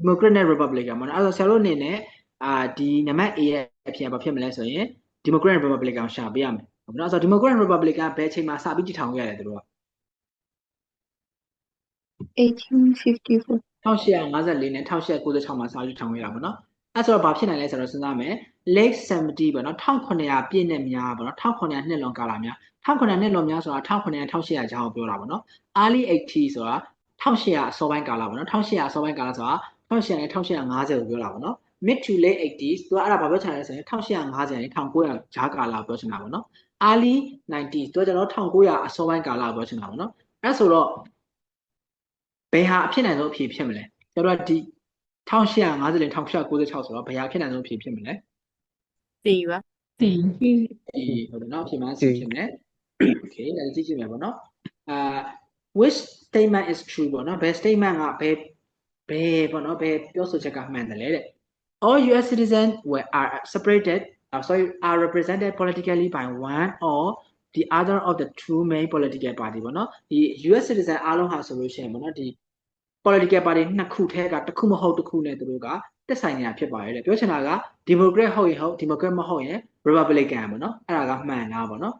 Democrat နဲ့ Republican ပေါ့နော်အဲ့တော့ဆရာတို့အနေနဲ့အာဒီနံပါတ် A ရဲ့အဖြစ်ဘာဖြစ်မလဲဆိုရင် Democrat နဲ့ Republican ကိုရှာပေးရမယ်ဟုတ်နော်အဲ့တော့ Democrat နဲ့ Republican ဘယ်အချိန်မှာစပြီးတည်ထောင်ခဲ့ရလဲသူတို့က1854 1854နဲ့1896မှာစပြီးတည်ထောင်ခဲ့တာပေါ့နော်အဲ့ဆိုတော့ဘာဖြစ်နိုင်လဲဆိုတော့စဉ်းစားမယ် late 70ပေါ့နော်1900ပြည့်နှစ်များပေါ့နော်1900နှစ်လွန်ကာလများ1900နှစ်လွန်များဆိုတာ1900 1800ကျောင်းကိုပြောတာပေါ့နော် early 80ဆိုတာ1800အစောပိုင်းကာလပေါ့နော်1800အစောပိုင်းကာလဆိုတာ 1800နဲ့1850ကိုပြောတာပေါ့နော် mid to late 80s သူကအဲ့ဒါဘာပြောချင်လဲဆိုရင်1850နဲ့1900ဂျားကာလပြောချင်တာပေါ့နော် early 90s သူကကျွန်တော်1900အစောပိုင်းကာလပြောချင်တာပေါ့နော်အဲ့ဆိုတော့ဘယ်ဟာအဖြစ်နိုင်ဆုံးအဖြေဖြစ်မလဲကျွန်တော်ကဒီ1850နဲ့1896ဆိုတော့ဘယ်ဟာအဖြစ်နိုင်ဆုံးအဖြေဖြစ်မလဲစီပါ C ဒီဟုတ်တယ်နော်အဖြစ်မှန်းစီဖြစ်မယ် okay လည်းကြည့်ကြည့်မယ်ပေါ့နော်အာ which statement is true ပေါ့နော်ဘယ် statement ကဘယ် ဘယ်ပေါ့နော်ဘယ်ပြောဆိုချက်ကမှန်တယ်လဲတဲ့ all US citizens were are separated uh, sorry are represented politically by one or the other of the two main political party ပေါ့နော်ဒီ US citizen အားလုံးဟာဆိုလို့ရှိရင်ပေါ့နော်ဒီ political party နှစ်ခုထဲကတစ်ခုမဟုတ်တစ်ခုနဲ့သူတို့ကတက်ဆိုင်နေတာဖြစ်ပါတယ်တဲ့ပြောချင်တာက democrat ဟုတ်ရင်ဟုတ် democrat မဟုတ်ရင် republican ပေါ့နော်အဲ့ဒါကမှန်တာပေါ့နော်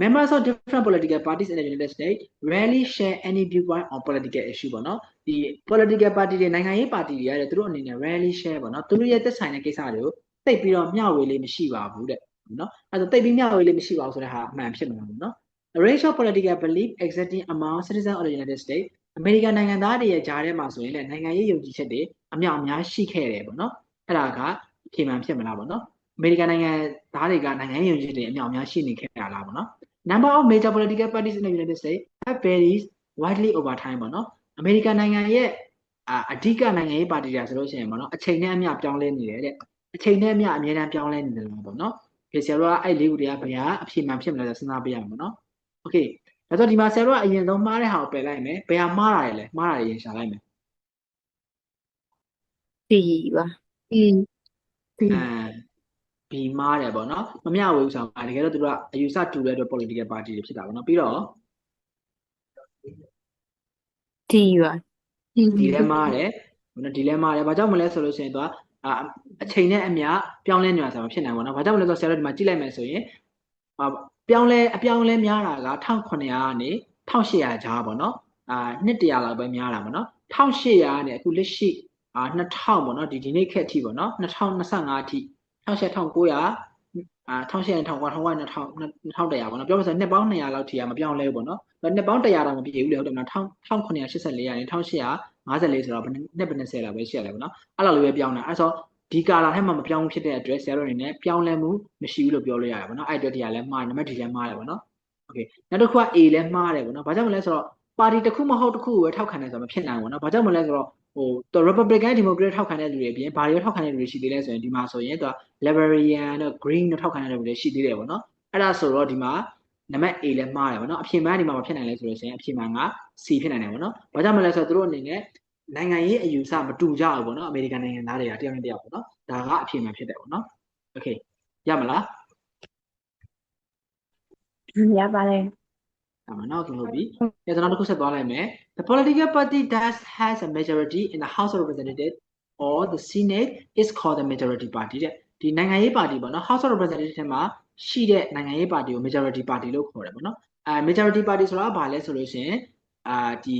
members of different political parties in the United States rarely share any viewpoint on political issue ပေါ့နော်ဒီ political party တွေနိုင်ငံရေးပါတီတွေရတယ်သူတို့အနေနဲ့ rarely share ပေါ့နော်သူတို့ရဲ့သက်ဆိုင်တဲ့ကိစ္စတွေကိုသိပ်ပြီးတော့မျှဝေလေးမရှိပါဘူးတဲ့နော်အဲ့ဒါသိပ်ပြီးမျှဝေလေးမရှိပါဘူးဆိုတဲ့ဟာအမှန်ဖြစ်မှာပေါ့နော် A range of political belief existing among citizens of the United States အမေရိကန်နိုင်ငံသားတွေရဲ့ဂျားထဲမှာဆိုရင်လည်းနိုင်ငံရေးယုံကြည်ချက်တွေအမြောက်အများရှိခဲ့တယ်ပေါ့နော်အဲ့ဒါကအဖြေမှန်ဖြစ်မလားပေါ့နော်အမေရိကန်နိုင်ငံသားတွေကနိုင်ငံရေးယုံကြည်ချက်တွေအမြောက်အများရှိနေခဲ့တာလားပေါ့နော် number of major political parties in the United States have varies widely over time ပေါ့နော် အမေရိကန်နိုင်ငံရဲ့အာအဓိကနိုင်ငံရေးပါတီတွေဆိုလို့ရှိရင်ပေါ့နော်အချိန်နဲ့အမျှပြောင်းလဲနေတယ်တဲ့အချိန်နဲ့အမျှအများတန်းပြောင်းလဲနေတယ်လို့ပေါ့နော်ဒီဆရာတို့ကအဲ့လေးခုတည်းကဘယ်ဟာအဖြေမှန်ဖြစ်မလဲဆိုစဉ်းစားပေးရမှာပေါ့နော် okay ဒါဆိုဒီမှာဆရာတို့ကအရင်ဆုံးမှားတဲ့ဟာကိုပယ်လိုက်မယ်ဘယ်ဟာမှားတာလဲလဲမှားတာတွေရင်ရှာလိုက်မယ်စီပါ C C အဲဘီမှားတယ်ပေါ့နော်မမျှဝေဘူးဆိုတာတကယ်တော့သူတို့ကအယူဆတူတဲ့အတွက် political party တွေဖြစ်တာပေါ့နော်ပြီးတော့ ဒီပါဒီလဲမားတယ်နော်ဒီလဲမားတယ်ဘာကြောင့်မလဲဆိုလို့ရှိရင်သူကအချိန်နဲ့အမျှပြောင်းလဲနေတာဆိုတော့ဖြစ်နိုင်ပါတော့ဘာကြောင့်မလဲဆိုတော့ဆရာတို့ဒီမှာကြည့်လိုက်မယ်ဆိုရင်ပြောင်းလဲအပြောင်းလဲများတာက1900ကနေ1800ကြားပေါ့နော်အာနှစ်တရာလောက်ပဲများတာပေါ့နော်1800ကနေအခုလက်ရှိအာ2000ပေါ့နော်ဒီဒီနေ့ခက်ထိပေါ့နော်2025အထိ1800 1900အာ1800 1900 2000 2100ပေါ့နော်ပြောမယ်ဆိုရင်နှစ်ပေါင်း200လောက်ထိကမပြောင်းလဲဘူးပေါ့နော် နှစ်ပေါင်း100တောင်မပြည့်ဘူးလေဟုတ်တယ်မလား1984ကနေ1800 54ဆိုတော့ဘယ်နှစ်ဘယ်20လောက်ပဲရှိရတယ်ပေါ့နော်အဲ့လိုလေးပဲပြောင်းတာအဲ့ဆိုဒီကာလာထဲမှာမပြောင်းဘူးဖြစ်တဲ့အတွက်ဆရာတို့အနေနဲ့ပြောင်းလဲမှုမရှိဘူးလို့ပြောလို့ရတယ်ပေါ့နော်အဲ့အတွက်ဒီကလည်းမှားနံပါတ်ဒီလည်းမှားတယ်ပေါ့နော်โอเคနောက်တစ်ခုက A လည်းမှားတယ်ပေါ့နော်ဘာကြောင့်မလဲဆိုတော့ပါတီတစ်ခုမဟုတ်တစ်ခုကိုပဲထောက်ခံတယ်ဆိုတော့မဖြစ်နိုင်ဘူးပေါ့နော်ဘာကြောင့်မလဲဆိုတော့ဟိုသူ Republican Democrat ထောက်ခံတဲ့လူတွေအပြင်ဘာတွေထောက်ခံတဲ့လူတွေရှိသေးလဲဆိုရင်ဒီမှာဆိုရင်သူက Libertarian တို့ Green တို့ထောက်ခံတဲ့လူတွေရှိသေးတယ်ပေါ့နော်အဲ့ဒါဆိုတော့ဒီမှာ နံပါတ် A လည်းမှားတယ်ပေါ့နော်အဖြစ်မှန်ဒီမှာမဖြစ်နိုင်လဲဆိုလို့ရှိရင်အဖြစ်မှန်က C ဖြစ်နိုင်တယ်ပေါ့နော်ဘာကြောင့်မလဲဆိုတော့သူတို့အနေနဲ့နိုင်ငံရေးအယူဆမတူကြဘူးပေါ့နော်အမေရိကန်နိုင်ငံသားတွေကတယောက်နဲ့တယောက်ပေါ့နော်ဒါကအဖြစ်မှန်ဖြစ်တယ်ပေါ့နော်โอเคရမလား ရပါတယ် ဒါမှနောက်ဆုံးဟုတ်ပြီ။အဲကျွန်တော်တစ်ခုဆက်သွားလိုက်မယ်။ The political party that has a majority in the House of Representatives or the Senate is called the majority party တဲ့။ဒီနိုင်ငံရေးပါတီပေါ့နော် House of Representatives ထဲမှာ ရှိတဲ့နိုင်ငံရေးပါတီကို majority party လို့ခေါ်တယ်ပေါ့နော်။အဲ majority party ဆိုတာကဘာလဲဆိုလို့ရှိရင်အာဒီ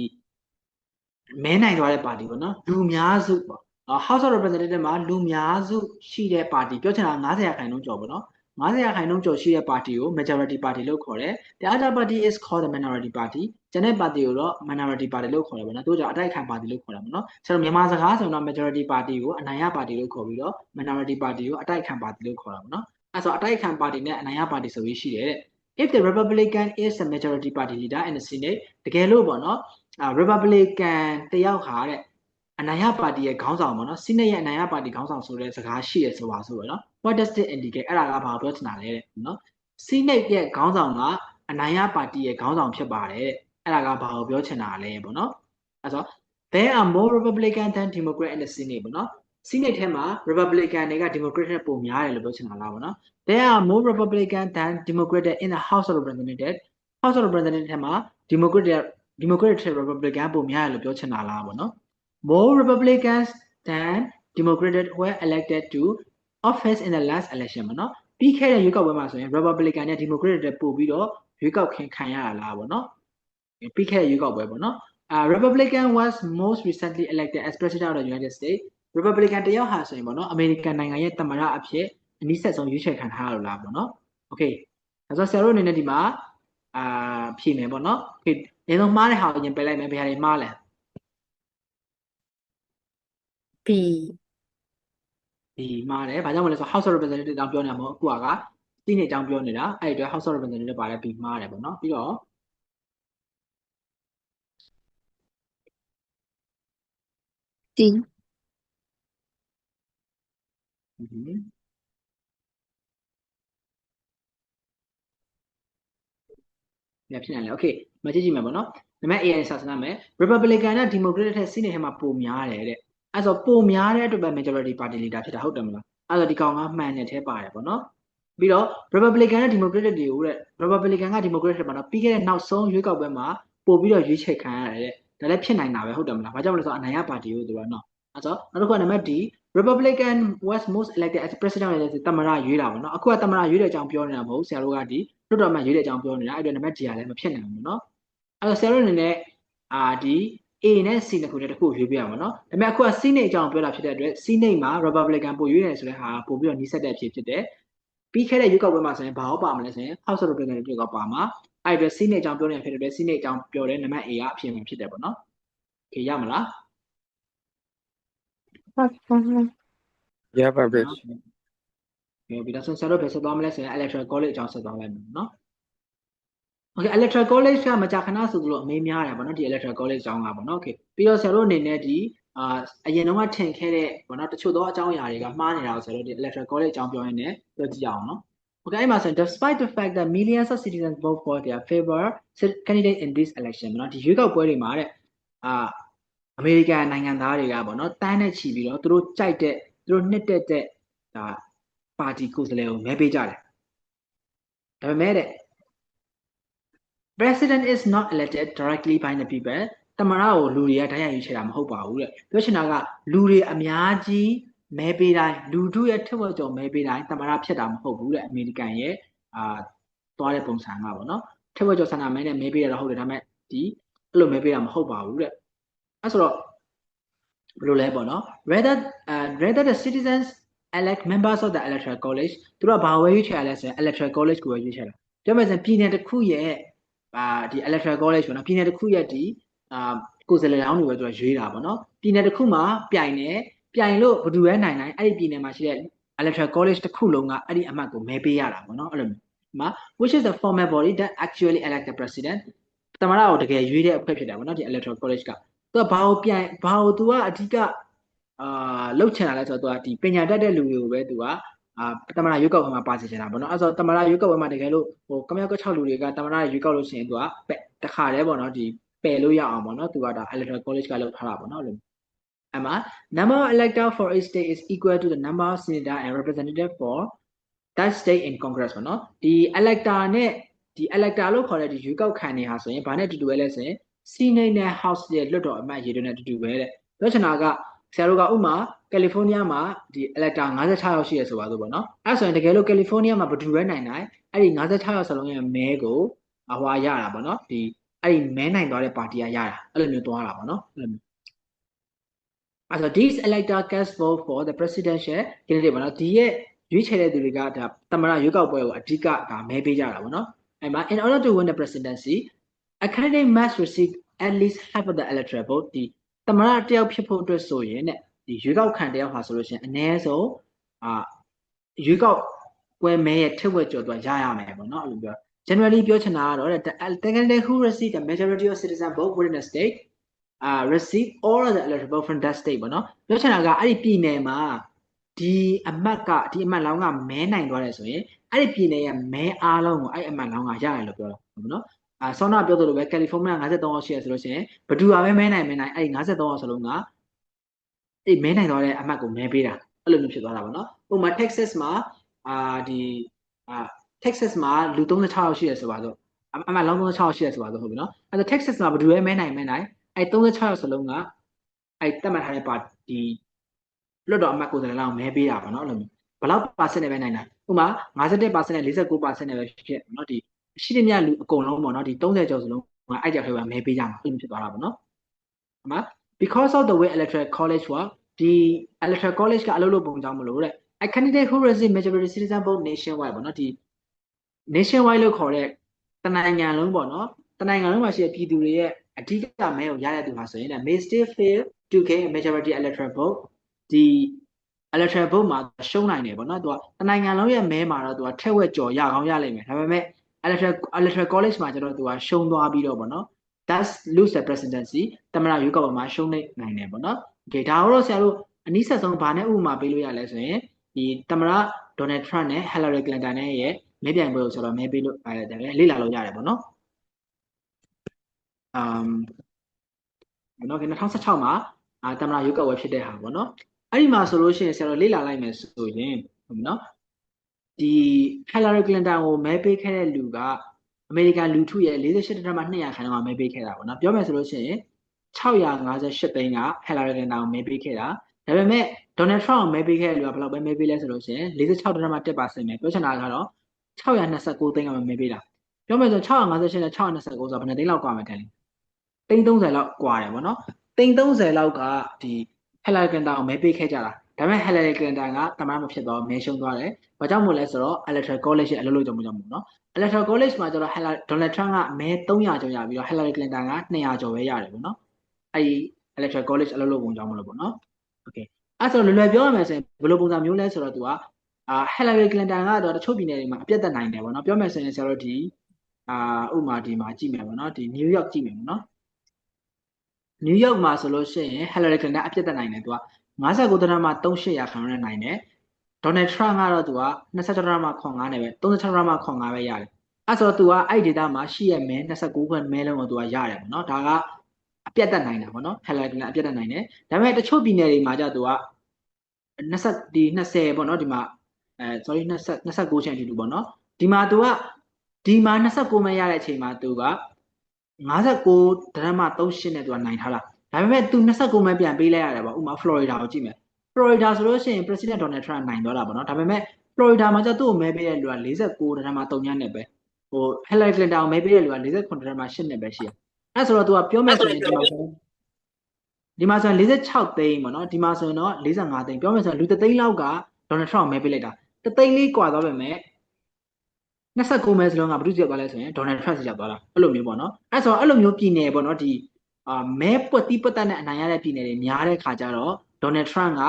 မဲနိုင်သွားတဲ့ပါတီပေါ့နော်။လူများစုပေါ့။ House of Representatives မှာလူများစုရှိတဲ့ပါတီပြောချင်တာ90ရာခိုင်နှုန်းကျော်ပေါ့နော်။90ရာခိုင်နှုန်းကျော်ရှိတဲ့ပါတီကို majority party လို့ခေါ်တယ်။ The other party is called the minority party ကျန်တဲ့ပါတီကိုတော့ minority party လို့ခေါ်တယ်ပေါ့နော်။သူတို့ကြောင့်အတိုက်အခံပါတီလို့ခေါ်တာပေါ့နော်။ဆိုတော့မြန်မာစကားဆိုရင်တော့ majority party ကိုအနိုင်ရပါတီလို့ခေါ်ပြီးတော့ minority party ကိုအတိုက်အခံပါတီလို့ခေါ်တာပေါ့နော်။ အဲဆိုအတိုက်အခံပါတီနဲ့အနိုင်ရပါတီဆိုပြီးရှိတယ်တဲ့။ If the Republican is the majority party leader in the Senate တကယ်လို့ပေါ့နော်။ Republican တယောက်ဟာတဲ့အနိုင်ရပါတီရဲ့ခေါင်းဆောင်ပေါ့နော်။ Senate ရဲ့အနိုင်ရပါတီခေါင်းဆောင်ဆိုတဲ့စကားရှိရဆိုပါဆိုရနော်။ What does it indicate အဲ့ဒါကဘာပြောချင်တာလဲတဲ့နော်။ Senate ရဲ့ခေါင်းဆောင်ကအနိုင်ရပါတီရဲ့ခေါင်းဆောင်ဖြစ်ပါတယ်တဲ့။အဲ့ဒါကဘာကိုပြောချင်တာလဲပေါ့နော်။အဲ့ဆို there are more Republican than Democrat in the Senate ပေါ့နော်။ Senate ထဲမှာ Republican တွေက Democrat ထက်ပိုများတယ်လို့ပြောချင်တာလားပေါ့နော်။ There are more Republican than Democrat in the House of Representatives House of Representatives ထဲမှာ Democrat Democrat ထက် Republican ပိုများတယ်လို့ပြောချင်တာလားပေါ့နော်။ more Republicans than Democratic were elected to office in the last election ပေါ့နော်ပြီးခဲ့တဲ့ရွေးကောက်ပွဲမှာဆိုရင် Republican နဲ့ Democratic တွေပို့ပြီးတော့ရွေးကောက်ခံခံရတာလားပေါ့နော်ပြီးခဲ့တဲ့ရွေးကောက်ပွဲပေါ့နော်အာ Republican was most recently elected as president of the United States Republican တယောက်ဟာဆိုရင်ပေါ့နော်အမေရိကန်နိုင်ငံရဲ့သမ္မတအဖြစ်အနည်းဆက်ဆုံးရွေးချယ်ခံထားရလို့လားပေါ့နော် Okay ဒါဆိုဆရာတို့အနေနဲ့ဒီမှာအာဖြေမယ်ပေါ့နော် Okay နေတော့မှားတဲ့ဟာကိုရင်ပယ်လိုက်မယ်ဘယ်ဟာတွေမှားလဲ B ဒီမှားတယ်။ဘာကြောင့်မလဲဆိုတော့ House of Representatives တောင်ပြောနေတာမဟုတ်အခုကကစီးနေအကြောင်းပြောနေတာအဲ့ဒီအတွက် House of Representatives ပါတယ်ပြီးမှားတယ်ပေါ့နော်ပြီးတော့ D ဟွန်း ညဖြစ်နေလေ Okay မကြည့်ကြည့်မယ်ပေါ့နော်နံပါတ် A နဲ့ဆက်စမ်းမယ် Republican နဲ့ Democratic ထက်စီးနေထဲမှာပိုများတယ်တဲ့အဲ့ဆိုပိုများတဲ့အတွက်ပဲ majority party leader ဖြစ်တာဟုတ်တယ်မလားအဲ့ဆိုဒီကောင်ကမှန်တဲ့ထဲပါတယ်ပေါ့နော်ပြီးတော့ Republican နဲ့ Democratic တွေကိုတဲ့ Republican က Democratic တွေပေါ့နော်ပြီးခဲ့တဲ့နောက်ဆုံးရွေးကောက်ပွဲမှာပို့ပြီးတော့ရွေးချယ်ခံရတယ်တဲ့ဒါလည်းဖြစ်နိုင်တာပဲဟုတ်တယ်မလားဘာကြောင့်မလဲဆိုတော့အနိုင်ရပါတီကိုသူကနော်အဲ့ဆိုနောက်တစ်ခုကနံပါတ် D Republican was most elected as president လည်းသမ္မတရွေးတာပေါ့နော်အခုကသမ္မတရွေးတဲ့အကြောင်းပြောနေတာမဟုတ်ဆရာတို့ကဒီတွတ်တော်မှရွေးတဲ့အကြောင်းပြောနေတာအဲ့တော့နံပါတ်1ကလည်းမဖြစ်နိုင်ဘူးနော်အဲ့တော့ဆရာတို့အနေနဲ့အာဒီ A နဲ့ C နှစ်ခုနဲ့တစ်ခုရွေးပြရမှာနော်ဒါပေမဲ့အခုက C နဲ့အကြောင်းပြောတာဖြစ်တဲ့အတွက် C နဲ့မှာ Republican ပို့ရွေးတယ်ဆိုတဲ့ဟာပို့ပြီးတော့နှိစက်တဲ့အဖြစ်ဖြစ်တယ်ပြီးခဲ့တဲ့ရွေးကောက်ပွဲမှာဆိုရင်ဘာလို့ပါမလဲဆိုရင် House of Representatives တွေကပါမှာအဲ့ဒါ C နဲ့အကြောင်းပြောနေတာဖြစ်တဲ့အတွက် C နဲ့အကြောင်းပြောတဲ့နံပါတ် A ကအဖြစ်မှဖြစ်တယ်ပေါ့နော် Okay ရမလား ရပါပဲနော်ပြီးတော့ဆရာတို့ဘယ်ဆက်သွားမလဲဆိုရင် electoral college အကြောင်းဆက်သွားလိုက်မယ်နော် Okay electoral college ကမကြာခဏဆိုသလိုအမေးများတယ်ဗောနော်ဒီ electoral college အကြောင်းကဗောနော် Okay ပြီးတော့ဆရာတို့အနေနဲ့ဒီအာအရင်တော့ကထင်ခဲ့တဲ့ဗောနော်တချို့သောအကြောင်းအရာတွေကမှားနေတာကိုဆရာတို့ဒီ electoral college အကြောင်းပြောရင်းနဲ့ပြောကြည့်အောင်နော် Okay အဲ့မှာဆိုရင် despite the fact that millions of citizens vote for their favor candidate in this election ဗောနော်ဒီရွေးကောက်ပွဲတွေမှာတဲ့အာ အမေရိကန်နိုင်ငံသားတွေကဗောနော်တန်းနဲ့ချီပြီးတော့သူတို့ကြိုက်တဲ့သူတို့နှစ်သက်တဲ့ဒါပါတီကိုယ်စားလှယ်ကိုမဲပေးကြတယ်ဒါပေမဲ့တဲ့ President is not elected directly by the people တမရကိုလူတွေကတိုက်ရိုက်ရွေးချယ်တာမဟုတ်ပါဘူးတဲ့ပြောချင်တာကလူတွေအများကြီးမဲပေးတိုင်းလူတို့ရဲ့ထက်ဝက်ကျော်မဲပေးတိုင်းတမရဖြစ်တာမဟုတ်ဘူးတဲ့အမေရိကန်ရဲ့အာသွားတဲ့ပုံစံကပေါ့နော်ထက်ဝက်ကျော်ဆန္ဒမဲနဲ့မဲပေးရတော့ဟုတ်တယ်ဒါပေမဲ့ဒီအဲ့လိုမဲပေးတာမဟုတ်ပါဘူးတဲ့ အဲ့ဆိုတော့ဘယ်လိုလဲပေါ့နော် rather uh, rather the citizens elect members of the electoral college သူတို့ကဘာဝဲရွေးချယ်ရလဲဆိုရင် electoral college ကိုပဲရွေးချယ်တာပြောမယ်ဆိုရင်ပြည်နယ်တစ်ခုရဲ့အာဒီ electoral college ပေါ့နော်ပြည်နယ်တစ်ခုရဲ့ဒီအာကိုယ်စားလှယ်လောင်းတွေပဲသူကရွေးတာပေါ့နော်ပြည်နယ်တစ်ခုမှာပြိုင်နေပြိုင်လို့ဘယ်သူပဲနိုင်နိုင်အဲ့ဒီပြည်နယ်မှာရှိတဲ့ electoral college တစ်ခုလုံးကအဲ့ဒီအမတ်ကိုမဲပေးရတာပေါ့နော်အဲ့လိုမျိုးမှာ which is the formal body that actually elect the president တမရကိုတကယ်ရွေးတဲ့အဖွဲ့ဖြစ်တာပေါ့နော်ဒီ electoral college က သူကဘာကိုပြိုင်ဘာကိုသူကအဓိကအာလှုပ်ချင်တာလဲဆိုတော့သူကဒီပညာတတ်တဲ့လူတွေကိုပဲသူကအာတမရရွေးကောက်ပွဲမှာပါစီချင်တာပေါ့နော်အဲ့ဆိုတမရရွေးကောက်ပွဲမှာတကယ်လို့ဟိုကမြောက်က6လူတွေကတမရရွေးကောက်လို့ရှိရင်သူကတခါတည်းပေါ့နော်ဒီပယ်လို့ရအောင်ပေါ့နော်သူကဒါ electoral college ကလုပ်ထားတာပေါ့နော်အဲ့လိုအမှ number of elector for each state is equal to the number of senator and representative for that state in congress ပေါ့နော်ဒီ elector နဲ့ဒီ elector လို့ခေါ်တဲ့ဒီရွေးကောက်ခံနေဟာဆိုရင်ဘာနဲ့တူတူပဲလဲဆိုရင် senate နဲ့ house ရဲ့လွှတ်တော်အမတ်ရေတွေနဲ့တူတူပဲတဲ့ပြောချင်တာကဆရာတို့ကဥမာကယ်လီဖိုးနီးယားမှာဒီ elector 56ယောက်ရှိရဆိုပါတော့ဗောနော်အဲ့ဆိုရင်တကယ်လို့ကယ်လီဖိုးနီးယားမှာဘယ်သူပဲနိုင်နိုင်အဲ့ဒီ56ယောက်စလုံးရဲ့မဲကိုအဟွာရတာဗောနော်ဒီအဲ့ဒီမဲနိုင်သွားတဲ့ပါတီကရတာအဲ့လိုမျိုးသွားတာဗောနော်အဲ့လိုမျိုးအဲ့ဆို these elector cast vote for the presidential candidate ဗောနော်ဒီရဲ့ရွေးချယ်တဲ့သူတွေကဒါသမ္မတရွေးကောက်ပွဲကိုအဓိကဒါမဲပေးကြတာဗောနော်အဲ့မှာ in order to win the presidency a candidate must receive at least half of the electoral vote ဒီသမ္မတတယောက်ဖြစ်ဖို့အတွက်ဆိုရင်တဲ့ဒီရွေးကောက်ခံတယောက်ဟာဆိုလို့ရှိရင်အနည်းဆုံးအာရွေးကောက်ပွဲမဲရဲ့ထက်ဝက်ကျော်တော့ရရမယ်ပေါ့နော်အဲ့လိုပြော generally ပြောချင်တာကတော့ the candidate who receive the majority of citizen vote within the state uh receive all of the electoral vote from that state ပေါ့နော်ပြောချင်တာကအဲ့ဒီပြည်နယ်မှာဒီအမတ်ကဒီအမတ်လောင်းကမဲနိုင်သွားတယ်ဆိုရင်အဲ့ဒီပြည်နယ်ရဲ့မဲအားလုံးကိုအဲ့အမတ်လောင်းကရတယ်လို့ပြောတာပေါ့နော် အာဆောနာပြောသလိုပဲကယ်လီဖိုးနီးယား53ရောက်ရှိရဆိုလို့ရှိရင်ဘဒူပါပဲမဲနိုင်မဲနိုင်အဲ့53ရောက်စလုံးကအဲ့မဲနိုင်သွားတဲ့အမတ်ကိုမဲပေးတာအဲ့လိုမျိုးဖြစ်သွားတာပေါ့နော်ဥပမာ Texas မှာအာဒီအာ Texas မှာလူ36ရောက်ရှိရဆိုပါတော့အမတ်လောင်း36ရောက်ရှိရဆိုပါတော့ဟုတ်ပြီနော်အဲ့ဒါ Texas မှာဘဒူပဲမဲနိုင်မဲနိုင်အဲ့36ရောက်စလုံးကအဲ့တတ်မှတ်ထားတဲ့ပါတီလွတ်တော်အမတ်ကိုယ်စားလှယ်လောက်မဲပေးတာပေါ့နော်အဲ့လိုမျိုးဘယ်လောက်ပါစက်နဲ့ပဲနိုင်တာဥပမာ51%နဲ့49%နဲ့ပဲဖြစ်ဖြစ်ပေါ့နော်ဒီ ရှိတဲ့မြလူအကုန်လုံးပေါ့နော်ဒီ30ကျော်စလုံးကအဲ့ကြောက်ထဲမှာမဲပေးကြမှာအဲ့လိုမျိုးဖြစ်သွားတာပေါ့နော်ဟုတ်မှာ because of the way electoral college work ဒီ electoral college ကအလုပ်လုပ်ပုံကြောင့်မလို့တဲ့ a candidate who receive majority citizen vote nationwide ပေါ့နော်ဒီ nationwide လို့ခေါ်တဲ့တနိုင်ငံလုံးပေါ့နော်တနိုင်ငံလုံးမှာရှိတဲ့ပြည်သူတွေရဲ့အဓိကမဲကိုရတဲ့သူမှာဆိုရင်လည်း may still fail to gain a majority electoral vote ဒီ electoral vote မှာရှုံးနိုင်တယ်ပေါ့နော်သူကတနိုင်ငံလုံးရဲ့မဲမှာတော့သူကထက်ဝက်ကျော်ရကောင်းရလိမ့်မယ်ဒါပေမဲ့ electoral electoral college မှာကျတော့သူကရှုံးသွားပြီးတော့ပေါ့နော် that's lose the presidency တမရရွေးကောက်ပွဲမှာရှုံးနေနိုင်တယ်ပေါ့နော် okay ဒါတော့ဆရာတို့အနည်းဆက်ဆုံးဘာနဲ့ဥပမာပေးလို့ရလဲဆိုရင်ဒီတမရ Donald Trump နဲ့ Hillary Clinton နဲ့ရဲ့မဲပြိုင်ပွဲကိုဆိုတော့မဲပေးလို့ရတယ်လေ့လာလို့ရတယ်ပေါ့နော် um နော်2016မှာအာတမရရွေးကောက်ပွဲဖြစ်တဲ့ဟာပေါ့နော်အဲ့ဒီမှာဆိုလို့ရှိရင်ဆရာတို့လေ့လာလိုက်မယ်ဆိုရင်ဟုတ်နော် ဒီ Hillary Clinton ကိုမဲပေးခဲ့တဲ့လူကအမေရိကန်လူထုရဲ့48.200ခန်းတော့မဲပေးခဲ့တာပေါ့နော်ပြောမယ်ဆိုလို့ရှိရင်658သိန်းက Hillary Clinton ကိုမဲပေးခဲ့တာဒါပေမဲ့ Donald Trump ကိုမဲပေးခဲ့တဲ့လူကဘယ်လောက်ပဲမဲပေးလဲဆိုလို့ရှိရင်46.1%ပဲပြောချင်တာကတော့629သိန်းကမဲပေးတာပြောမယ်ဆို658နဲ့629ဆိုတော့ဘယ်နှစ်သိန်းလောက်กว่าမှာတယ်လဲသိန်း30လောက်กว่าတယ်ပေါ့နော်သိန်း30လောက်ကဒီ Hillary Clinton ကိုမဲပေးခဲ့ကြတာ ဒါပေမဲ့ Hillary Clinton ကတမန်မဖြစ်တော့မဲရှုံးသွားတယ်။ဘာကြောင့်မို့လဲဆိုတော့ Electoral College ရဲ့အလုပ်လုပ်ကြမှုကြောင့်မို့နော်။ Electoral College မှာကျတော့ Donald Trump ကမဲ300ကျော်ရပြီးတော့ Hillary Clinton က200ကျော်ပဲရတယ်ပေါ့နော်။အဲဒီ Electoral College အလုပ်လုပ်ပုံကြောင့်မလို့ပေါ့နော်။ Okay ။အဲဆိုလွယ်လွယ်ပြောရမယ်ဆိုရင်ဘယ်လိုပုံစံမျိုးလဲဆိုတော့သူကအာ Hillary Clinton ကတော့တချို့ပြည်နယ်တွေမှာအပြတ်သက်နိုင်တယ်ပေါ့နော်။ပြောမယ်ဆိုရင်ဆရာတို့ဒီအာဥမာဒီမှာကြည့်မယ်ပေါ့နော်။ဒီ New York ကြည့်မယ်ပေါ့နော်။ New York မှာဆိုလို့ရှိရင် Hillary Clinton အပြတ်သက်နိုင်တယ်သူက 59ဒရမ38ရာခိုင်နှုန်းနဲ့နိုင်တယ်။ Donald Trump ကတော့သူက26ဒရမ9နဲ့ပဲ36ဒရမ9ပဲရတယ်။အဲဆိုတော့သူကအဲ့ဒီဒေတာမှာရှိရမဲ29ခွဲမဲလုံးကိုသူကရတယ်ပေါ့နော်။ဒါကအပြတ်သက်နိုင်တာပေါ့နော်။ Hillary Clinton အပြတ်သက်နိုင်တယ်။ဒါပေမဲ့တချို့ပြည်နယ်တွေမှာကျသူက20ဒီ20ပေါ့နော်ဒီမှာအဲ sorry 20 29ချင်းအတူတူပေါ့နော်။ဒီမှာသူကဒီမှာ29မဲရတဲ့အချိန်မှာသူက59ဒရမ38နဲ့သူကနိုင်ထားတာ။ ဒါပေမဲ့သူ29မှပြန်ပေးလိုက်ရတယ်ပေါ့ဥမာဖလော်ရီဒါကိုကြည့်မယ်ဖလော်ရီဒါဆိုလို့ရှိရင် President Donald Trump နိုင်သွားတာပေါ့နော်ဒါပေမဲ့ဖလော်ရီဒါမှာကျသူ့ကိုမဲပေးတဲ့လူက49တန်းမှ3ညနဲ့ပဲဟို Hillary Clinton ကိုမဲပေးတဲ့လူက49တန်းမှ8နဲ့ပဲရှိရအဲ့ဆိုတော့သူကပြောမယ်ဆိုရင်ဒီမှာဒီမှာဆိုရင်46သိန်းပေါ့နော်ဒီမှာဆိုရင်တော့45သိန်းပြောမယ်ဆိုရင်လူ3သိန်းလောက်က Donald Trump ကိုမဲပေးလိုက်တာ3သိန်းလေးကွာသွားပေမဲ့29မဲစလုံးကဘာလို့ကြောက်သွားလဲဆိုရင် Donald Trump စီရောက်သွားတာအဲ့လိုမျိုးပေါ့နော်အဲ့ဆိုတော့အဲ့လိုမျိုးပြည်နယ်ပေါ့နော်ဒီ မဲပွက်တိပွက်တက်နဲ့အနိုင်ရတဲ့ပြည်နယ်တွေများတဲ့ခါကျတော့ Donald Trump က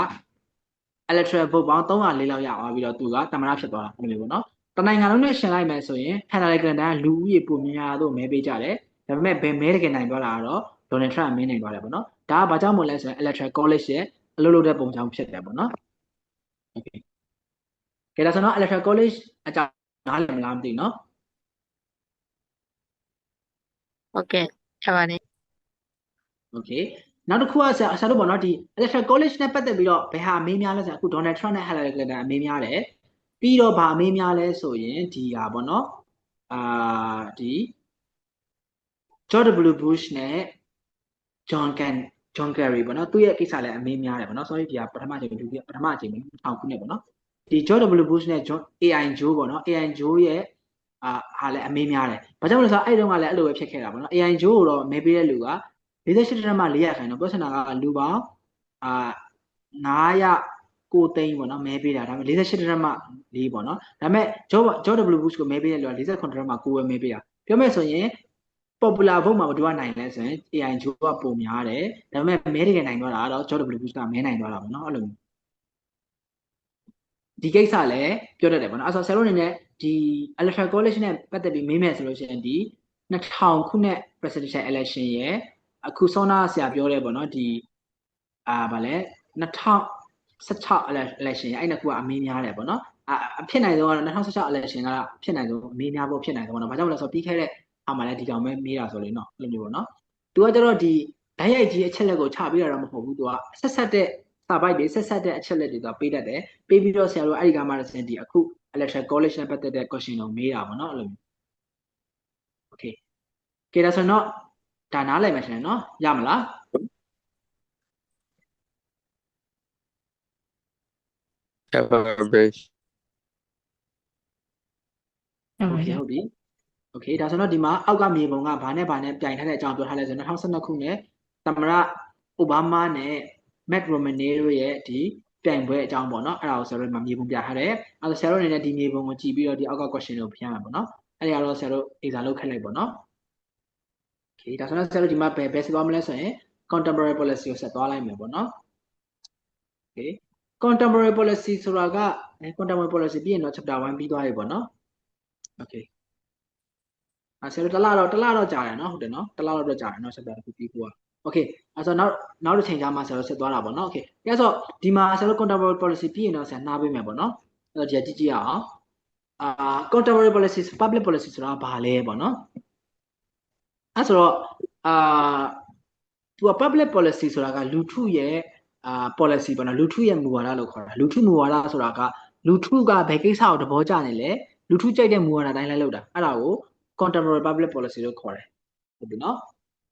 electoral vote ပေါင်း304လောက်ရအောင်ပြီးတော့သူကတမရဖြစ်သွားတာအဲ့လိုမျိုးပေါ့နော်တနိုင်ငံလုံးနဲ့ရှင်လိုက်မယ်ဆိုရင် Hillary Clinton ကလူဦးရေပုံများတော့မဲပေးကြတယ်ဒါပေမဲ့ဘယ်မဲတကယ်နိုင်သွားတာကတော့ Donald Trump မင်းနိုင်သွားတယ်ပေါ့နော်ဒါကဘာကြောင့်မို့လဲဆိုရင် electoral college ရဲ့အလုပ်လုပ်တဲ့ပုံစံဖြစ်တယ်ပေါ့နော် okay ကဲဒါဆိုတော့ electoral college အကြောင်းနားလည်မလားမသိဘူးနော်ဟုတ်ကဲ့ရ ပါတယ် Okay နောက်တစ်ခုကဆရာဆရာတို့ပေါ့နော်ဒီ Electoral College နဲ့ပတ်သက်ပြီးတော့ဘယ်ဟာအမေးများလဲဆိုတော့အခု Donald Trump နဲ့ Hillary Clinton အမေးများတယ်ပြီးတော့ဗာအမေးများလဲဆိုရင်ဒီဟာပေါ့နော်အာဒီ George W Bush နဲ့ John Ken John Kerry ပေါ့နော်သူ့ရဲ့ကိစ္စလည်းအမေးများတယ်ပေါ့နော် sorry ဒီဟာပထမအချိန်ဒုတိယပထမအချိန်ထောင်ခုနှစ်ပေါ့နော်ဒီ George W Bush နဲ့ John AI Joe ပေါ့နော် AI Joe ရဲ့အာဟာလည်းအမေးများတယ်ဘာကြောင့်လဲဆိုတော့အဲ့တုန်းကလည်းအဲ့လိုပဲဖြစ်ခဲ့တာပေါ့နော် AI Joe ကိုတော့မဲပေးတဲ့လူက 48ဒရမ400ခိုင်တော့ပြောချင်တာကလူပေါင်းအာ900ကိုသိန်းပေါ့နော်မဲပေးတာဒါပေမဲ့48ဒရမ4ပေါ့နော်ဒါပေမဲ့ Joe Joe W Bush ကိုမဲပေးတဲ့လူက48ဒရမ9ပဲမဲပေးတာပြောမယ်ဆိုရင် popular vote မှာဘယ်သူကနိုင်လဲဆိုရင် AI Joe ကပုံများတယ်ဒါပေမဲ့မဲတကယ်နိုင်သွားတာကတော့ Joe W Bush ကမဲနိုင်သွားတာပေါ့နော်အဲ့လိုဒီကိစ္စလည်းပြောတတ်တယ်ပေါ့နော်အဲ့ဆိုဆယ်လို့အနေနဲ့ဒီ electoral college နဲ့ပတ်သက်ပြီးမေးမယ်ဆိုလို့ရှိရင်ဒီ2000ခုနှစ် presidential election ရဲ့ အခုဆောနာဆရာပြောတယ်ပေါ့နော်ဒီအာဗာလဲ2016 election ရဲ့အဲ့နှစ်ခုကအမေးများတယ်ပေါ့နော်အဖြစ်နိုင်ဆုံးကတော့2016 election ကဖြစ်နိုင်ဆုံးအမေးများဖို့ဖြစ်နိုင်ဆုံးပေါ့နော်ဘာကြောင့်လဲဆိုတော့ပြီးခဲ့တဲ့အားမှလည်းဒီကောင်ပဲမေးတာဆိုလို့နော်အဲ့လိုမျိုးပေါ့နော်သူကကျတော့ဒီဓာတ်ရိုက်ကြီးအချက်လက်ကိုချပေးတာတော့မဟုတ်ဘူးသူကဆက်ဆက်တဲ့စာပိုက်တွေဆက်ဆက်တဲ့အချက်လက်တွေသူကပေးတတ်တယ်ပေးပြီးတော့ဆရာတို့အဲ့ဒီကမှလည်းဒီအခု electoral college နဲ့ပတ်သက်တဲ့ question ကိုမေးတာပေါ့နော်အဲ့လိုမျိုး okay ကဲဒါဆိုတော့ ဒါနားလည်မယ်ရှင်နော်ရမလားရပါပြီဟုတ်ပြီ Okay ဒါဆိုတော့ဒီမှာအောက်ကမြေပုံကဘာနဲ့ဘာနဲ့ပြိုင်ထားတဲ့အကြောင်းပြောထားလဲဆို2012ခုနှစ်သမ္မတအိုဘားမားနဲ့မက်ရိုမနီတို့ရဲ့ဒီပြိုင်ပွဲအကြောင်းပေါ့နော်အဲ့ဒါကိုဆရာတို့မှာမြေပုံပြထားတယ်အဲ့တော့ဆရာတို့အနေနဲ့ဒီမြေပုံကိုကြည့်ပြီးတော့ဒီအောက်က question ကိုဖျက်ရမှာပေါ့နော်အဲ့ဒီကတော့ဆရာတို့ exam လုပ်ခက်လိုက်ပေါ့နော် Okay ဒါဆိုတော့ဆရာတို့ဒီမှာဘယ်ဘယ်ဆက်သွားမလဲဆိုရင် contemporary policy ကိုဆက်သွားလိုက်မယ်ပေါ့နော် Okay contemporary policy ဆိုတာက contemporary policy ပြီးရင်တော့ chapter 1ပြီးသွားပြီပေါ့နော် Okay အဲဆရာတို့တလားတော့တလားတော့ကြာတယ်နော်ဟုတ်တယ်နော်တလားတော့ကြာတယ်နော် chapter တစ်ခုပြီးကိုอ่ะ Okay အဲဆိုနောက်နောက်တစ်ချိန်ကြာမှဆရာတို့ဆက်သွားတာပေါ့နော် Okay အဲဆိုဒီမှာဆရာတို့ contemporary policy ပြီးရင်တော့ဆရာနှားပေးမယ်ပေါ့နော်အဲ့တော့ဒီကကြည့်ကြည့်ရအောင်အာ contemporary policy public policy ဆိုတာဘာလဲပေါ့နော် အဲဆိုတော့အာသူက public policy ဆိုတာကလူထုရဲ့အာ policy ပေါ့နော်လူထုရဲ့မူဝါဒလို့ခေါ်တာလူထုမူဝါဒဆိုတာကလူထုကဘယ်ကိစ္စကိုသဘောကျနေလဲလူထုကြိုက်တဲ့မူဝါဒတိုင်းလိုက်လုပ်တာအဲ့ဒါကို contemporary public policy လို့ခေါ်တယ်ဟုတ်ပြီနော်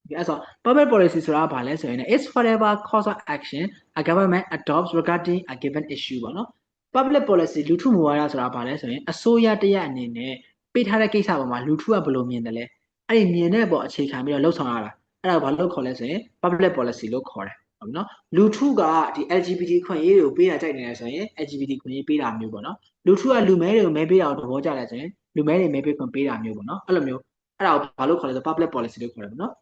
ဒီအဲ့ဆို public policy ဆိုတာဘာလဲဆိုရင် is whatever course of action a government adopts regarding a given issue ပေါ့နော် public policy လူထုမူဝါဒဆိုတာဘာလဲဆိုရင်အစိုးရတရက်အနေနဲ့ပေးထားတဲ့ကိစ္စပေါ်မှာလူထုကဘယ်လိုမြင်တယ်လဲ အဲ့ဒီမြင်တဲ့ပေါ်အခြေခံပြီးတော့လှုပ်ဆောင်ရတာအဲ့ဒါကိုဘာလို့ခေါ်လဲဆိုရင် public policy လို့ခေါ်တယ်ဟုတ်ပြီနော်လူထုကဒီ LGBT ခွင့်ရေးတွေကိုပေးတာကြိုက်နေတယ်ဆိုရင် LGBT ခွင့်ရေးပေးတာမျိုးပေါ့နော်လူထုကလူမဲတွေကိုမဲပေးတာကိုသဘောကျတယ်ဆိုရင်လူမဲတွေမဲပေးခွင့်ပေးတာမျိုးပေါ့နော်အဲ့လိုမျိုးအဲ့ဒါကိုဘာလို့ခေါ်လဲဆို public policy လို့ခေါ်တယ်ပေါ့နော်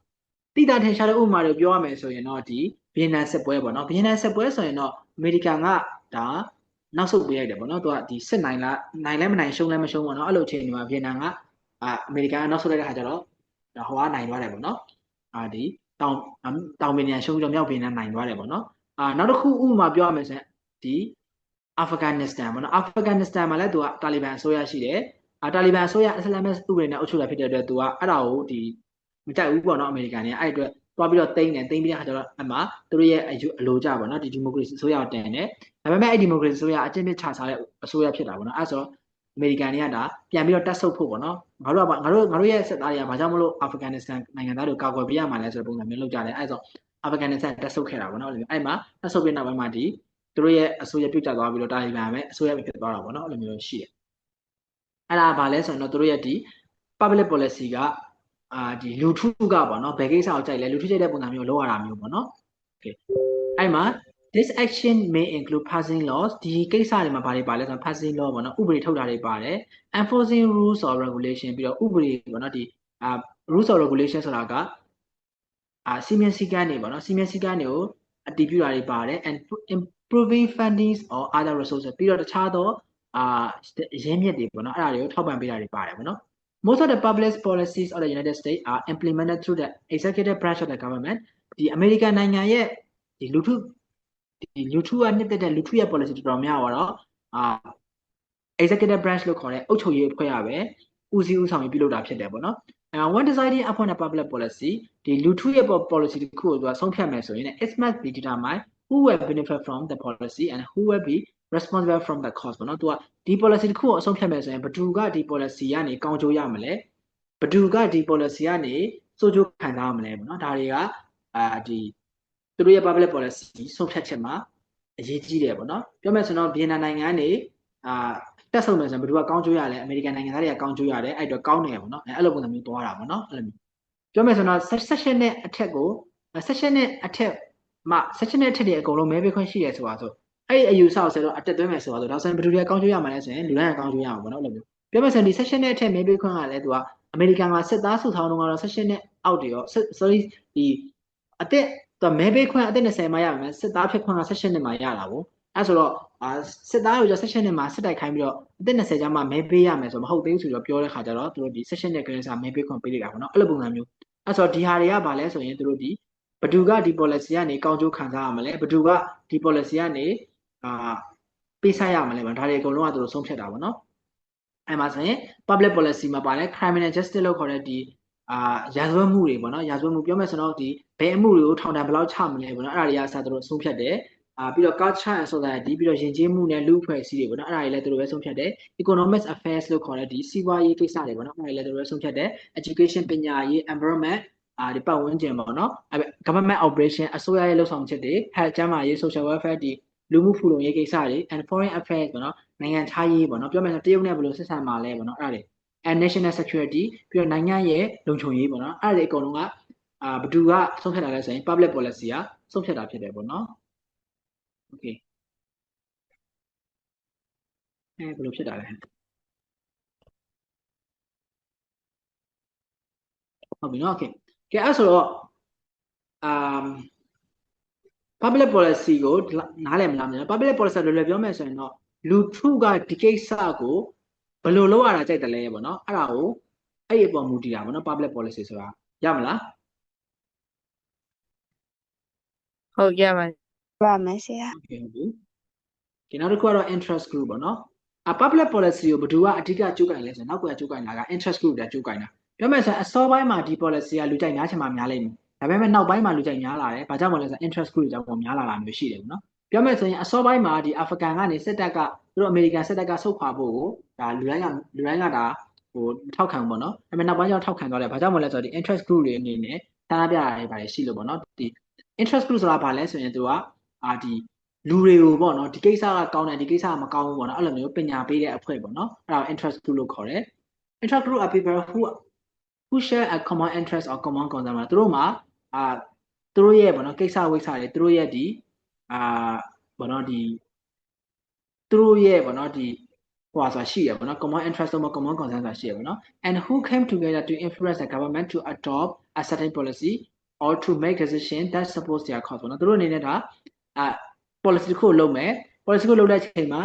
တိတာထင်ရှားတဲ့ဥပမာတွေပြောရမယ်ဆိုရင်တော့ဒီဗီယက်နမ်စစ်ပွဲပေါ့နော်ဗီယက်နမ်စစ်ပွဲဆိုရင်တော့အမေရိကန်ကဒါနောက်ဆုတ်ပေးလိုက်တယ်ပေါ့နော်သူကဒီစစ်နိုင်လားနိုင်လဲမနိုင်ရှုံးလဲမရှုံးပေါ့နော်အဲ့လိုအချိန်ဒီမှာဗီယက်နမ်ကအာအမေရိကန်ကနောက်ဆုတ်လိုက်တဲ့ခါကျတော့ဒါ ဟိုကနိုင်သွားတယ်ပေါ့နော်အာဒီတောင်တောင်ဗီယက်နမ်ရှုံးကြောင့်မြောက်ဗီယက်နမ်နိုင်သွားတယ်ပေါ့နော်အာနောက်တစ်ခုဥပမာပြောရမယ်ဆိုရင်ဒီအာဖဂန်နစ္စတန်ပေါ့နော်အာဖဂန်နစ္စတန်မှာလည်းသူကတာလီဘန်အစိုးရရှိတယ်အာတာလီဘန်အစိုးရအစ္စလာမစ်ဥပဒေနဲ့အုပ်ချုပ်တာဖြစ်တဲ့အတွက်သူကအဲ့ဒါကိုဒီမကြိုက်ဘူးပေါ့နော်အမေရိကန်တွေကအဲ့အတွက်သွားပြီးတော့တိမ့်တယ်တိမ့်ပြီးတဲ့အခါကျတော့အမှသူတို့ရဲ့အယူအလိုကြပေါ့နော်ဒီဒီမိုကရေစီအစိုးရကိုတင်တယ်ဒါပေမဲ့အဲ့ဒီမိုကရေစီအစိုးရအကျင့်ပြစ်ချစားတဲ့အစိုးရဖြစ်တာပေါ့နော်အဲ့ဆို အမေရိကန်တွေကဒါပြန်ပြီးတော့တက်ဆုပ်ဖို့ပေါ့နော်ငါတို့ကငါတို့ငါတို့ရဲ့စစ်သားတွေကဘာကြောင့်မလို့အာဖဂန်နစ္စတန်နိုင်ငံသားတွေကိုကာကွယ်ပေးရမှာလဲဆိုတဲ့ပုံစံမျိုးလုပ်ကြတယ်အဲ့ဆိုအာဖဂန်နစ္စတန်တက်ဆုပ်ခဲ့တာပေါ့နော်အဲ့လိုမျိုးအဲ့မှာတက်ဆုပ်ပြီးနောက်ပိုင်းမှာဒီသူတို့ရဲ့အစိုးရပြုတ်ကျသွားပြီးတော့တာလီဘန်ပဲအစိုးရဖြစ်သွားတာပေါ့နော်အဲ့လိုမျိုးရှိတယ်အဲ့ဒါဘာလဲဆိုရင်တော့သူတို့ရဲ့ဒီ public policy ကအာဒီလူထုကပေါ့နော်ဘယ်ကိစ္စကိုကြိုက်လဲလူထုကြိုက်တဲ့ပုံစံမျိုးလုပ်ရတာမျိုးပေါ့နော် okay အဲ့မှာ this action may include passing laws ဒီကိစ္စတွေမှာဘာတွေပါလဲဆိုတော့ passing law ပေါ့နော်ဥပဒေထုတ်တာတွေပါတယ် enforcing rules or regulation ပြီးတော့ဥပဒေပေါ့နော်ဒီအာ rules or regulation ဆိုတာကအာစီမံစည်းကမ်းတွေပေါ့နော်စီမံစည်းကမ်းတွေကိုအတည်ပြုတာတွေပါတယ် and improving fundings or other resources ပြီးတော့တခြားသောအာရင်းမြစ်တွေပေါ့နော်အဲ့ဒါတွေကိုထောက်ပံ့ပေးတာတွေပါတယ်ပေါ့နော် most of the public policies of the United States are implemented through the executive branch of the government ဒီ American နိုင်ငံရဲ့ဒီလူထု ဒီလူထုကနှစ်သက်တဲ့လူထုရဲ့ policy တော်တော်များတော့အာ executive branch လို့ခေါ်တဲ့အုပ်ချုပ်ရေးအဖွဲ့ရပဲဦးစီးဦးဆောင်ပြီးပြုလုပ်တာဖြစ်တယ်ပေါ့နော်အဲ when deciding upon a public policy ဒီလူထုရဲ့ policy တစ်ခုကိုသူကဆုံးဖြတ်မယ်ဆိုရင် it must be determined who will benefit from the policy and who will be responsible from the cost ပေါ့နော်သူကဒီ policy တစ်ခုကိုအဆုံးဖြတ်မယ်ဆိုရင်ဘယ်သူကဒီ policy ကနေကောင်းကျိုးရမလဲဘယ်သူကဒီ policy ကနေစိုးကျိုးခံစားရမလဲပေါ့နော်ဒါတွေကအာဒီ သူတို့ရဲ့ public policy ဆုံးဖြတ်ချက်မှာအရေးကြီးတယ်ပေါ့နော်ပြောမယ်ဆိုတော့ဗီယက်နမ်နိုင်ငံကနေအာတက်ဆုံမယ်ဆိုရင်ဘယ်သူကကောင်းကျိုးရလဲအမေရိကန်နိုင်ငံသားတွေကကောင်းကျိုးရတယ်အဲ့တော့ကောင်းတယ်ပေါ့နော်အဲ့လိုပုံစံမျိုးသွားတာပေါ့နော်အဲ့လိုမျိုးပြောမယ်ဆိုတော့ session နဲ့အထက်ကို session နဲ့အထက်မှ session နဲ့အထက်တွေအကုန်လုံးမဲပေးခွင့်ရှိရဲဆိုတာဆိုအဲ့ဒီအယူဆကိုဆက်တော့အတက်သွင်းမယ်ဆိုတာဆိုဒါဆိုရင်ဘယ်သူတွေကကောင်းကျိုးရမှာလဲဆိုရင်လူတိုင်းကကောင်းကျိုးရမှာပေါ့နော်အဲ့လိုမျိုးပြောမယ်ဆိုရင်ဒီ session နဲ့အထက်မဲပေးခွင့်ကလည်းသူကအမေရိကန်ကစစ်သားစုထောင်းတော့ကတော့ session နဲ့အောက်တွေရော sorry ဒီအတက် သူမဲပေးခွင့်အသက်20မှာရမယ်စစ်သားဖြစ်ခွင့်က session နဲ့မှာရတာပေါ့အဲဆိုတော့အာစစ်သားကိုကျ session နဲ့မှာစစ်တိုက်ခိုင်းပြီးတော့အသက်20ကျမှမဲပေးရမယ်ဆိုမဟုတ်သေးဘူးဆိုတော့ပြောတဲ့ခါကျတော့သူတို့ဒီ session နဲ့ green စာမဲပေးခွင့်ပေးလိုက်တာပေါ့နော်အဲ့လိုပုံစံမျိုးအဲဆိုတော့ဒီဟာတွေကဘာလဲဆိုရင်သူတို့ဒီဘဒူကဒီ policy ကနေကောင်းကျိုးခံစားရမလဲဘဒူကဒီ policy ကနေအာပေးဆိုင်ရမလဲပေါ့ဒါတွေအကုန်လုံးကသူတို့ဆုံးဖြတ်တာပေါ့နော်အဲ့မှာဆိုရင် public policy မှာပါလဲ criminal justice လို့ခေါ်တဲ့ဒီ အာရာဇဝတ်မှုတွေပေါ့နော်ရာဇဝတ်မှုပြောမယ်ဆိုတော့ဒီဘယ်အမှုတွေကိုထောင်ဒဏ်ဘယ်လောက်ချမလဲပေါ့နော်အဲ့ဒါတွေအစားသူတို့ဆုံးဖြတ်တယ်အာပြီးတော့ culture and society ပြီးတော့ယဉ်ကျေးမှုနဲ့လူ့အဖွဲ့အစည်းတွေပေါ့နော်အဲ့ဒါတွေလည်းသူတို့ပဲဆုံးဖြတ်တယ် economic affairs လို့ခေါ်တဲ့ဒီစီးပွားရေးကိစ္စတွေပေါ့နော်အဲ့ဒါတွေလည်းသူတို့ပဲဆုံးဖြတ်တယ် education ပညာရေး environment အာဒီပတ်ဝန်းကျင်ပေါ့နော်အဲ့ government operation အစိုးရရဲ့လုပ်ဆောင်ချက်တွေ health ကျန်းမာရေး social welfare ဒီလူမှုဖူလုံရေးကိစ္စတွေ and foreign affairs ပေါ့နော်နိုင်ငံခြားရေးပေါ့နော်ပြောမယ်ဆိုတရုတ်နဲ့ဘယ်လိုဆက်ဆံမှာလဲပေါ့နော်အဲ့ဒါတွေ and national security ပြီးတော့နိုင်ငံရဲ့လုံခြုံရေးပေါ့နော်အဲ့ဒါတွေအကုန်လုံးကအာဘယ်သူကဆုံးဖြတ်တာလဲဆိုရင် public policy ကဆုံးဖြတ်တာဖြစ်တယ်ပေါ့နော် okay အဲဘယ်လိုဖြစ်တာလဲဟုတ်ပြီနော် okay ကဲအဲ့ဆိုတော့ um public policy ကိုနားလည်မလားမသိဘူး public policy လွယ်လွယ်ပြောမယ်ဆိုရင်တော့လူထုကဒီကိစ္စကို ဘယ်လိုလုပ်ရတာကြိုက်တယ်လဲပေါ့နော်အဲ့ဒါကိုအဲ့ဒီအပေါ်မူတည်တာပေါ့နော် public policy ဆိုတာရမလားဟုတ်ရပါတယ်ပါမယ်ဆရာ okay ဟုတ်ပြီဒီနောက်တစ်ခုကတော့ interest group ပေါ့နော်အ public policy ကိုဘယ်သူကအဓိကကြိုးကင်လဲဆိုရင်နောက်ကွယ်ကြိုးကင်တာက interest group တွေကြိုးကင်တာပြောမယ်ဆိုရင်အစောပိုင်းမှာဒီ policy ကလူကြိုက်များချင်မှများလိမ့်မယ်ဒါပေမဲ့နောက်ပိုင်းမှာလူကြိုက်များလာတယ်။ဘာကြောင့်မလဲဆိုတော့ interest group ကြောင့်ပုံများလာတာမျိုးရှိတယ်ပေါ့နော်။ပြောမယ်ဆိုရင်အစောပိုင်းမှာဒီ African ကနေစစ်တပ်ကသူတို့ American စစ်တပ်ကဆုတ်ခွာဖို့ကို ဒါလူတိုင်းကလူတိုင်းကဒါဟိုထောက်ခံပေါ့နော်။ဒါပေမဲ့နောက်ပိုင်းကျတော့ထောက်ခံသွားတယ်။ဘာကြောင့်မလဲဆိုတော့ဒီ interest group တွေအနေနဲ့ဆန္ဒပြတာတွေပါတယ်ရှိလို့ပေါ့နော်။ဒီ interest group ဆိုတာဘာလဲဆိုရင်သူကအာဒီလူတွေကိုပေါ့နော်ဒီကိစ္စကကောင်းတယ်ဒီကိစ္စကမကောင်းဘူးပေါ့နော်အဲ့လိုမျိုးပညာပေးတဲ့အဖွဲ့ပေါ့နော်အဲ့ဒါကို interest group လို့ခေါ်တယ် interest group are people who who share a common interest or common concern မှာသူတို့မှာအာသူတို့ရဲ့ပေါ့နော်ကိစ္စဝိစ္စတွေသူတို့ရဲ့ဒီအာပေါ့နော်ဒီသူတို့ရဲ့ပေါ့နော်ဒီ ဟိုဟာဆိုတာရှိရပေါ့နော် common interest တော့ common concern ဆိုတာရှိရပေါ့နော် and who came together to influence the government to adopt a certain policy or to make decision that supports their cause ပေါ့နော်သူတို့အနေနဲ့ဒါအာ policy တစ်ခုလုပ်မယ် policy ကိုလုပ်တဲ့အချိန်မှာ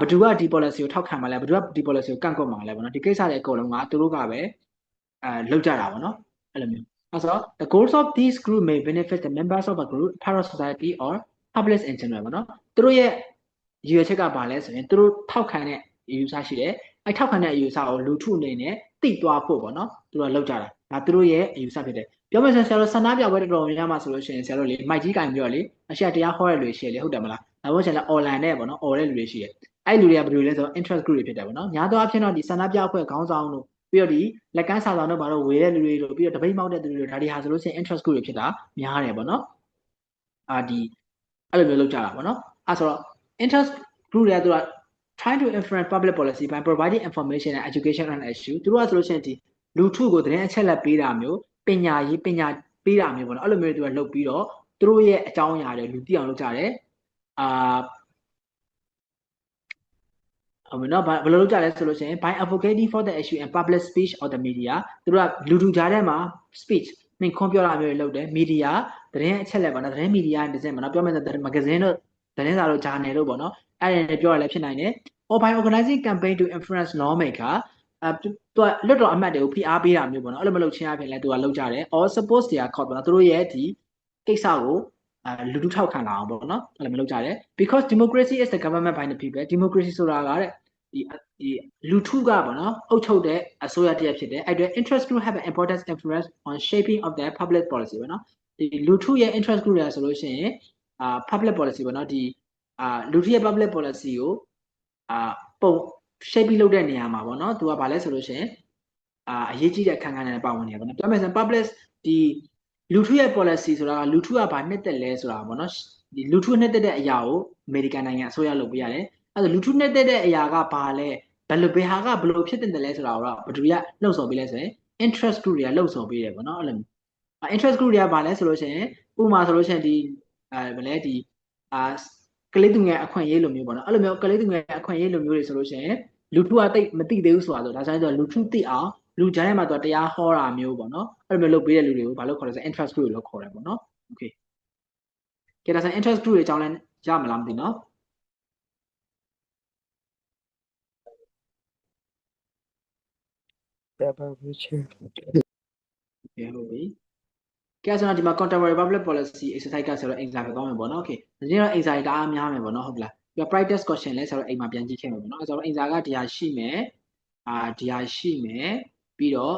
ဘယ်သူကဒီ policy ကိုထောက်ခံမှာလဲဘယ်သူကဒီ policy ကိုကန့်ကွက်မှာလဲပေါ့နော်ဒီကိစ္စတွေအကုန်လုံးကသူတို့ကပဲအဲလုပ်ကြတာပေါ့နော်အဲ့လိုမျိုးအဲဆိုတော့ the goals of these group may benefit the members of a group part of society or public in general ပေါ့နော်သူတို့ရဲ့ရည်ရွယ်ချက်ကဘာလဲဆိုရင်သူတို့ထောက်ခံတဲ့ user ရှိတယ်အဲထောက်ခံတဲ့ user ကိုလူထုအနေနဲ့သိသွားဖို့ပေါ့နော်သူတို့ကလောက်ကြတာဒါသူတို့ရဲ့ user ဖြစ်တယ်ပြောမယ်ဆိုရင်ဆရာတို့ဆန္ဒပြပွဲတော်တော်များများမှာဆိုလို့ရှိရင်ဆရာတို့လေမိုက်ကြီးကင်ပြီးတော့လေအရှိတရားဟောတဲ့လူတွေရှိတယ်လေဟုတ်တယ်မလားနောက်ဆုံးကျရင် online နဲ့ပေါ့နော် all တဲ့လူတွေရှိတယ်အဲ့လူတွေကဘယ်လိုလဲဆိုတော့ interest group တွေဖြစ်တယ်ပေါ့နော်များသောအားဖြင့်တော့ဒီဆန္ဒပြအဖွဲ့ခေါင်းဆောင်တို့ပြီးတော့ဒီလက်ကမ်းစာဆောင်တို့ဘာလို့ဝေတဲ့လူတွေတို့ပြီးတော့တပိတ်မောက်တဲ့လူတွေတို့ဒါတွေဟာဆိုလို့ရှိရင် interest group တွေဖြစ်တာများတယ်ပေါ့နော်အာဒီအဲ့လိုမျိုးလုပ်ကြတာပေါ့နော်အဲ့ဆိုတော့ interest group တွေကသူက trying to influence public policy by providing information and education on issue သူတို့ကဆိုလို့ရှိရင်ဒီလူထုကိုသတင်းအချက်လက်ပေးတာမျိုးပညာရေးပညာပေးတာမျိုးပေါ့နော်အဲ့လိုမျိုးသူကလုပ်ပြီးတော့သူတို့ရဲ့အကြောင်းအရာတွေလူသိအောင်လုပ်ကြတယ်အာအမနော်ဘယ်လိုလုပ်ကြလဲဆိုလို့ရှိရင် by advocating for the issue and public speech or the media သူတို့ကလူထုကြားထဲမှာ speech မင်းခွန်ပြောတာမျိုးတွေလုပ်တယ် media သတင်းအချက်လက်ပေါ့နော်သတင်း media တစ်စက်ပေါ့နော်ပြောမယ်ဆိုတော့ magazine တို့သတင်းစာတို့ journal တို့ပေါ့နော် အဲ့ဒါတွေပြောရလဲဖြစ်နိုင်တယ် or by organizing campaign to influence lawmaker အဲသူကလွတ်တော်အမတ်တွေကိုဖိအားပေးတာမျိုးပေါ့နော်အဲ့လိုမလုပ်ချင်းအပြင်လဲသူကလုပ်ကြတယ် or suppose they are called ပေါ့နော်သူတို့ရဲ့ဒီကိစ္စကိုအဲလူထုထောက်ခံလာအောင်ပေါ့နော်အဲ့လိုမလုပ်ကြတယ် because democracy is the government by the people democracy ဆိုတာကတဲ့ဒီဒီလူထုကပေါ့နော်အုပ်ချုပ်တဲ့အစိုးရတရက်ဖြစ်တယ်အဲ့အတွက် interest group have an important influence on shaping of their public policy ပေါ့နော်ဒီလူထုရဲ့ interest group တွေဆိုလို့ရှိရင်အာ public policy ပေါ့နော်ဒီ အာလူထုရဲ့ public policy ကိုအာပုံ shape ပြီးလုပ်တဲ့နေရာမှာပေါ့နော်သူကဘာလဲဆိုလို့ရှိရင်အာအရေးကြီးတဲ့အခန်းကဏ္ဍနဲ့ပါဝင်နေတယ်ပေါ့နော်ပြောမယ်ဆိုရင် public ဒီလူထုရဲ့ policy ဆိုတာကလူထုကဘာနှစ်သက်လဲဆိုတာပေါ့နော်ဒီလူထုနှစ်သက်တဲ့အရာကိုအမေရိကန်နိုင်ငံအစိုးရလုပ်ပေးရတယ်အဲ့ဒါလူထုနှစ်သက်တဲ့အရာကဘာလဲဘယ်လိုဘယ်ဟာကဘယ်လိုဖြစ်တဲ့တယ်လဲဆိုတာကိုတော့ဘယ်သူကလှုပ်ဆော်ပေးလဲဆိုရင် interest group တွေကလှုပ်ဆော်ပေးတယ်ပေါ့နော်အဲ့လို interest group တွေကဘာလဲဆိုလို့ရှိရင်ဥပမာဆိုလို့ရှိရင်ဒီအဲဗလဲဒီအာက လေးသူငယ်အခွင့်အရေးလိုမျိုးပေါ့နော်အဲ့လိုမျိုးကလေးသူငယ်အခွင့်အရေးလိုမျိုးတွေဆိုလို့ရှိရင်လူထုကတိတ်မသိသေးဘူးဆိုတာဆိုဒါဆိုရင်တော့လူထုသိအောင်လူကြားထဲမှာတော့တရားဟောတာမျိုးပေါ့နော်အဲ့လိုမျိုးလုပ်ပေးတဲ့လူတွေကိုဘာလို့ခေါ်လဲဆို interest group လို့ခေါ်တယ်ပေါ့နော် okay ကဲဒါဆို interest group တွေအကြောင်းလဲရမလားမသိနော်ပြပါဘူးချင်ကဲဟုတ်ပြီ ကဲဆိုတော့ဒီမှာ contemporary public policy exercise ကဆိုတော့ exam ပဲကောင်းမယ်ပေါ့နော် okay ဒီနေ့တော့ exam တအားများမယ်ပေါ့နော်ဟုတ်ပလားပြီးတော့ practice question လဲဆိုတော့အိမ်မှာပြန်ကြည့်ခဲ့မယ်ပေါ့နော်အဲဆိုတော့ exam ကဒီဟာရှိမယ်အာဒီဟာရှိမယ်ပြီးတော့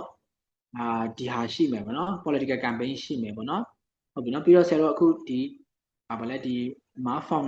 အာဒီဟာရှိမယ်ပေါ့နော် political campaign ရှိမယ်ပေါ့နော်ဟုတ်ပြီနော်ပြီးတော့ဆရာတို့အခုဒီဘာလဲဒီမှာ form